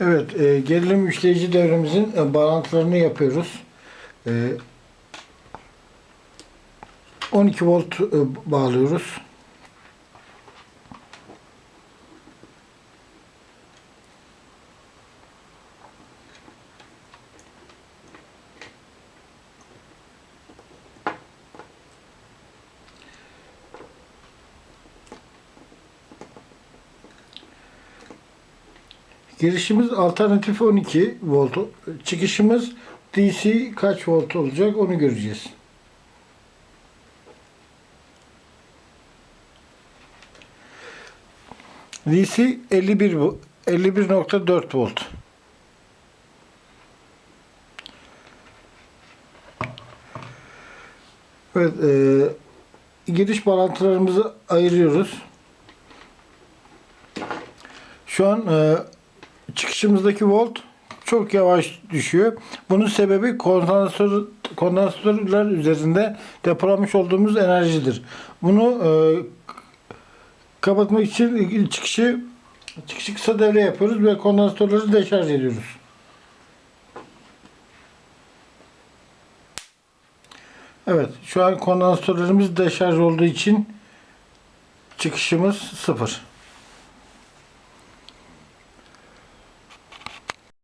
Evet, e, gerilim üçleyici devremizin e, bağlantılarını yapıyoruz. E, 12 volt e, bağlıyoruz. Girişimiz alternatif 12 volt. Çıkışımız DC kaç volt olacak onu göreceğiz. DC 51 vo- 51.4 volt. Evet, e, giriş bağlantılarımızı ayırıyoruz. Şu an e, çıkışımızdaki volt çok yavaş düşüyor. Bunun sebebi kondansatör, kondansatörler üzerinde depolanmış olduğumuz enerjidir. Bunu e, kapatmak için çıkışı çıkışı kısa devre yapıyoruz ve kondansatörleri deşarj ediyoruz. Evet, şu an kondansatörlerimiz deşarj olduğu için çıkışımız sıfır.